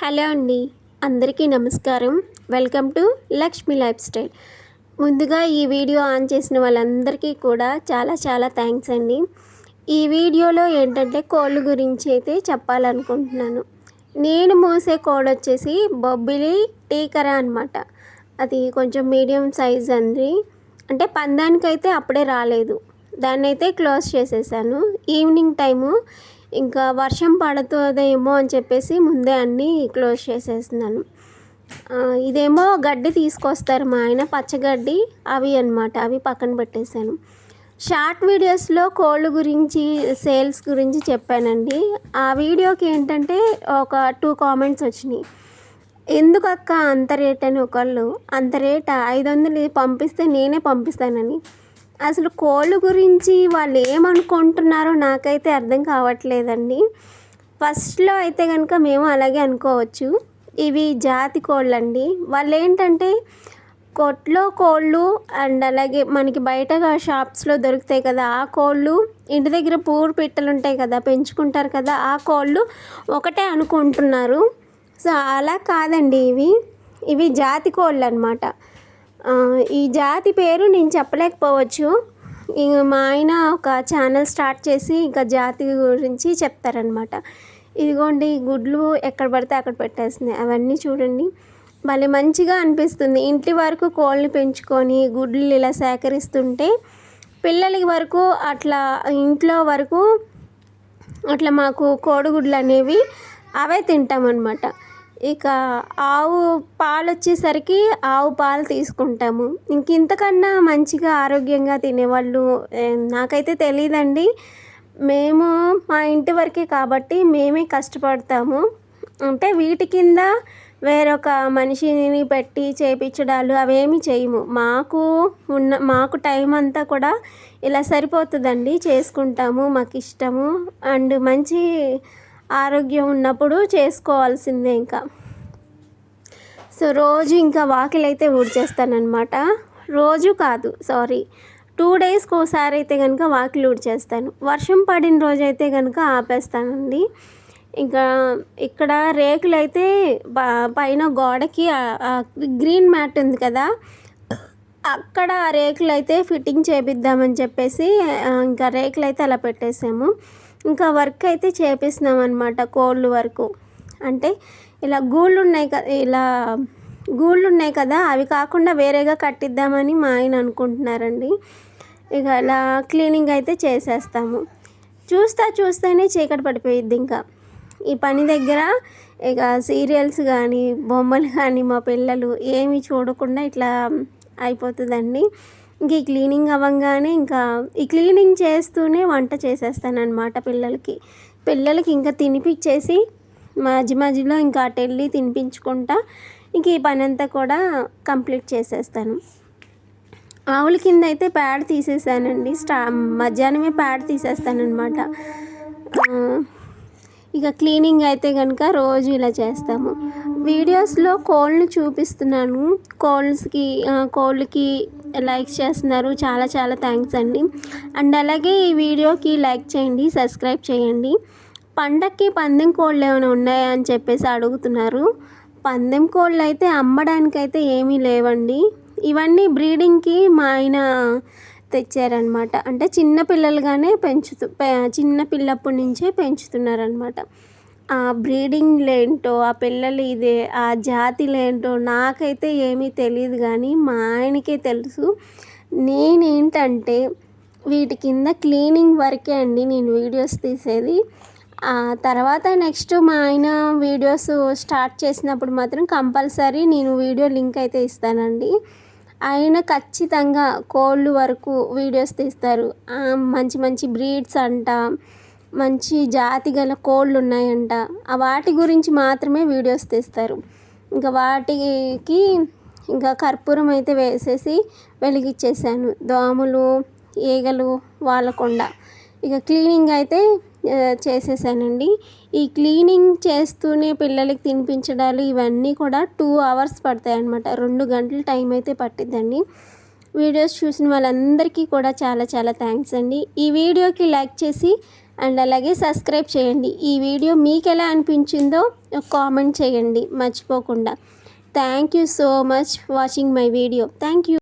Hello అండి. అందరికీ నమస్కారం. Welcome to Lakshmi lifestyle. ముందుగా ఈ వీడియో ఆన్ చేసిన వాళ్ళందరికీ కూడా చాలా చాలా థ్యాంక్స్ అండి. ఈ వీడియోలో ఏంటంటే కోళ్ళు గురించి అయితే చెప్పాలనుకుంటున్నాను. నేను మోసే కోడ్ వచ్చేసి బొబ్బిలి టీకరా అనమాట అది కొంచెం మీడియం సైజ్ అండి. అంటే పందానికైతే అప్పుడే రాలేదు. దాన్ని అయితే క్లోజ్ చేసేసాను. ఈవినింగ్ టైము ఇంకా వర్షం పడుతుందేమో అని చెప్పేసి ముందే అన్నీ క్లోజ్ చేసేస్తున్నాను. ఇదేమో గడ్డి తీసుకొస్తారు మా ఆయన పచ్చగడ్డి అవి అన్నమాట అవి పక్కన పెట్టేశాను. షార్ట్ వీడియోస్లో కోళ్ళు గురించి సేల్స్ గురించి చెప్పానండి. ఆ వీడియోకి ఏంటంటే ఒక టూ కామెంట్స్ వచ్చినాయి. ఎందుకు అక్క అంత రేట్ అని ఒకళ్ళు అంత రేట్? ఐదు వందలు పంపిస్తే నేనే పంపిస్తానని. అసలు కోళ్ళు గురించి వాళ్ళు ఏమనుకుంటున్నారో నాకైతే అర్థం కావట్లేదండి. ఫస్ట్లో అయితే కనుక మేము అలాగే అనుకోవచ్చు. ఇవి జాతి కోళ్ళు అండి వాళ్ళు ఏంటంటే కొట్లో కోళ్ళు అండ్ అలాగే మనకి బయట షాప్స్లో దొరుకుతాయి కదా ఆ కోళ్ళు ఇంటి దగ్గర పూర్ పిట్టలు ఉంటాయి కదా పెంచుకుంటారు కదా ఆ కోళ్ళు ఒకటే అనుకుంటున్నారు. సో అలా కాదండి ఇవి. ఇవి జాతి కోళ్ళు అనమాట ఈ జాతి పేరు నేను చెప్పలేకపోవచ్చు. మా ఆయన ఒక ఛానల్ స్టార్ట్ చేసి ఇంకా జాతి గురించి చెప్తారనమాట ఇదిగోండి గుడ్లు ఎక్కడ పడితే అక్కడ పెట్టేస్తున్నాయి అవన్నీ చూడండి. భలే మంచిగా అనిపిస్తుంది. ఇంటి వరకు కోళ్ళని పెంచుకొని గుడ్లు ఇలా సేకరిస్తుంటే పిల్లలకి వరకు అట్లా ఇంట్లో వరకు అట్లా మాకు కోడిగుడ్లు అనేవి అవే తింటామన్నమాట. ఇక ఆవు పాలు వచ్చేసరికి ఆవు పాలు తీసుకుంటాము. ఇంక ఇంతకన్నా మంచిగా ఆరోగ్యంగా తినేవాళ్ళు నాకైతే తెలియదండి మేము మా ఇంటి వరకే కాబట్టి మేమే కష్టపడతాము. అంటే వీటి కింద వేరొక మనిషిని పెట్టి చేపించడాలు అవేమి చేయము. మాకు ఉన్న మాకు టైం అంతా కూడా ఇలా సరిపోతుందండి. చేసుకుంటాము మాకు ఇష్టము అండ్ మంచి ఆరోగ్యం ఉన్నప్పుడు చేసుకోవాల్సిందే ఇంకా. సో రోజు ఇంకా వాకిలు అయితే ఊడ్చేస్తానమాట రోజు కాదు సారీ టూ డేస్కి ఒకసారి అయితే కనుక వాకిలు ఊడ్చేస్తాను వర్షం పడిన రోజు అయితే కనుక ఆపేస్తానండి. ఇంకా ఇక్కడ రేకులు అయితే పైన గోడకి గ్రీన్ మ్యాట్ ఉంది కదా అక్కడ రేకులు అయితే ఫిట్టింగ్ చేపిద్దామని చెప్పేసి ఇంకా రేకులు అయితే అలా పెట్టేసాము. ఇంకా వర్క్ అయితే చేపిస్తున్నాం అనమాట కోళ్ళు వరకు. అంటే ఇలా గూళ్ళు ఉన్నాయి కదా ఇలా గూళ్ళు ఉన్నాయి కదా అవి కాకుండా వేరేగా కట్టిద్దామని మా ఆయన అనుకుంటున్నారండి. ఇక అలా క్లీనింగ్ అయితే చేసేస్తాము. చూస్తా చూస్తేనే చీకటి పడిపోయిద్ది ఇంకా. ఈ పని దగ్గర ఇక సీరియల్స్ కానీ బొమ్మలు కానీ మా పిల్లలు ఏమి చూడకుండా ఇట్లా అయిపోతుందండి. ఇంక ఈ క్లీనింగ్ అవ్వగానే ఇంకా ఈ క్లీనింగ్ చేస్తూనే వంట చేసేస్తానన్నమాట పిల్లలకి. పిల్లలకి ఇంకా తినిపించేసి మధ్య మధ్యలో ఇంకా అటు వెళ్ళి తినిపించుకుంటా ఇంక ఈ పని అంతా కూడా కంప్లీట్ చేసేస్తాను. ఆవుల కింద అయితే ప్యాడ్ తీసేసానండి. స్టా మధ్యాహ్నమే ప్యాడ్ తీసేస్తానమాట ఇక క్లీనింగ్ అయితే కనుక రోజు ఇలా చేస్తాము. వీడియోస్లో కోళ్ళని చూపిస్తున్నాను. కోళ్ళకి కోళ్ళకి లైక్ చేస్తున్నారు. చాలా చాలా థ్యాంక్స్ అండి. అండ్ అలాగే ఈ వీడియోకి లైక్ చేయండి సబ్స్క్రైబ్ చేయండి. పండక్కి పందెం కోళ్ళు ఏమైనా ఉన్నాయా అని చెప్పేసి అడుగుతున్నారు. పందెం కోళ్ళు అయితే అమ్మడానికైతే ఏమీ లేవండి. ఇవన్నీ బ్రీడింగ్కి మా ఆయన తెచ్చారనమాట అంటే చిన్న పిల్లలుగానే పెంచుతూ చిన్న పిల్లప్పటి నుంచే పెంచుతున్నారనమాట ఆ బ్రీడింగ్లేంటో ఆ పిల్లలు ఇదే ఆ జాతిలేంటో నాకైతే ఏమీ తెలియదు కానీ మా ఆయనకే తెలుసు. నేనేంటంటే వీటి కింద క్లీనింగ్ వరకే అండి నేను వీడియోస్ తీసేది. ఆ తర్వాత నెక్స్ట్ మా ఆయన వీడియోస్ స్టార్ట్ చేసినప్పుడు మాత్రం కంపల్సరీ నేను వీడియో లింక్ అయితే ఇస్తానండి. ఆయన ఖచ్చితంగా కోళ్ళు వరకు వీడియోస్ తీస్తారు. మంచి మంచి బ్రీడ్స్ అంట మంచి జాతి గల కోళ్ళు ఉన్నాయంట ఆ వాటి గురించి మాత్రమే వీడియోస్ తీస్తారు. ఇంకా వాటికి ఇంకా కర్పూరం అయితే వేసేసి వెలిగిచ్చేసాను. దోమలు ఈగలు వాళ్ళకుండా ఇక క్లీనింగ్ అయితే చేసేసానండి. ఈ క్లీనింగ్ చేస్తూనే పిల్లలకి తినిపించడాలు ఇవన్నీ కూడా టూ అవర్స్ పడతాయి అన్నమాట రెండు గంటలు టైం అయితే పట్టిద్దండి. వీడియోస్ చూసిన వాళ్ళందరికీ కూడా చాలా చాలా థ్యాంక్స్ అండి. ఈ వీడియోకి లైక్ చేసి అండ్ అలాగే సబ్స్క్రైబ్ చేయండి. ఈ వీడియో మీకు ఎలా అనిపించిందో కామెంట్ చేయండి. మర్చిపోకుండా. Thank you so much watching my video thank you